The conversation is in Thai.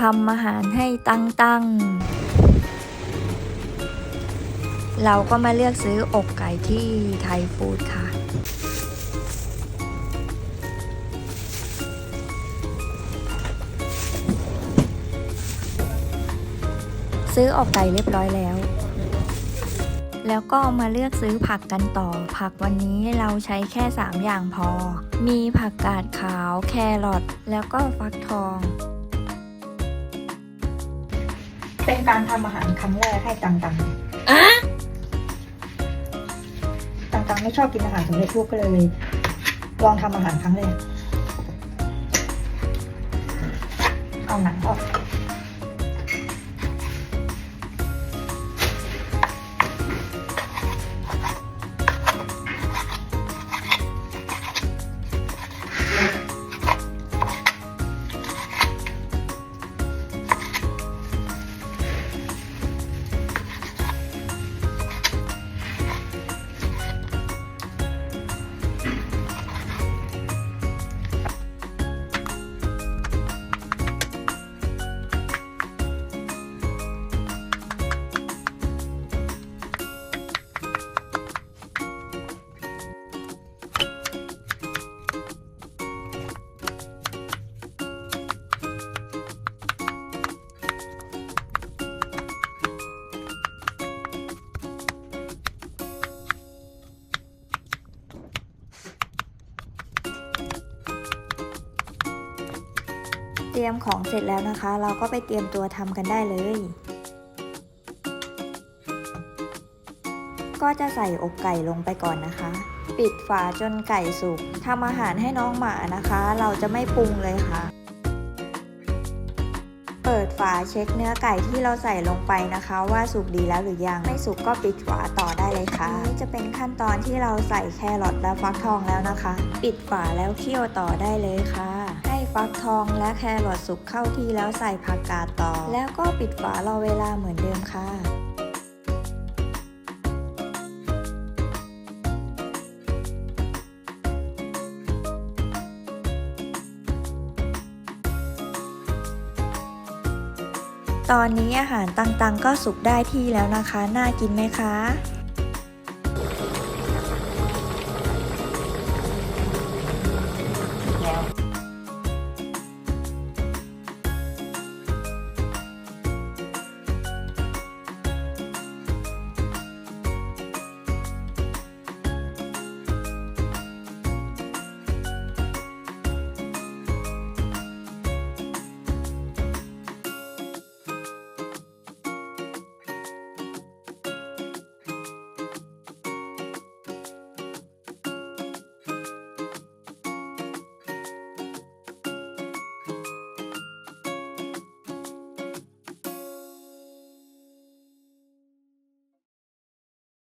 ทำอาหารให้ตั้งตังเราก็มาเลือกซื้ออกไก่ที่ไทยฟู้ดค่ะ ซื้ออกไก่เรียบร้อยแล้ว แล้วก็มาเลือกซื้อผักกันต่อ ผักวันนี้เราใช้แค่ 3 อย่างพอ มีผักกาดขาว แครอทแล้วก็ฟักทอง เป็นการทำอาหารครั้งแรกให้ตังตังตังตังไม่ชอบกินอาหารสำเร็จรูปก็เลย ลองทำอาหารครั้งแรกเอาหนังออก เตรียมของเสร็จแล้วนะคะ เราก็ไปเตรียมตัวทำกันได้เลย ก็จะใส่อกไก่ลงไปก่อนนะคะ ปิดฝาจนไก่สุกทำอาหารให้น้องหมานะคะ เราจะไม่ปรุงเลยค่ะ เปิดฝาเช็คเนื้อไก่ที่เราใส่ลงไปนะคะ ว่าสุกดีแล้วหรือยังไม่สุกก็ปิดฝาต่อได้เลยค่ะนี่จะเป็นขั้นตอนที่เราใส่แครอทและฟักทองแล้วนะคะ ปิดฝาแล้วเคี่ยวต่อได้เลยค่ะ ฟักทองและแครอทสุกเข้าที่แล้วใส่ผักกาดต่อ แล้วก็ปิดฝารอเวลาเหมือนเดิมค่ะตอนนี้อาหารต่างๆ ก็สุกได้ที่แล้วนะคะ น่ากินไหมคะ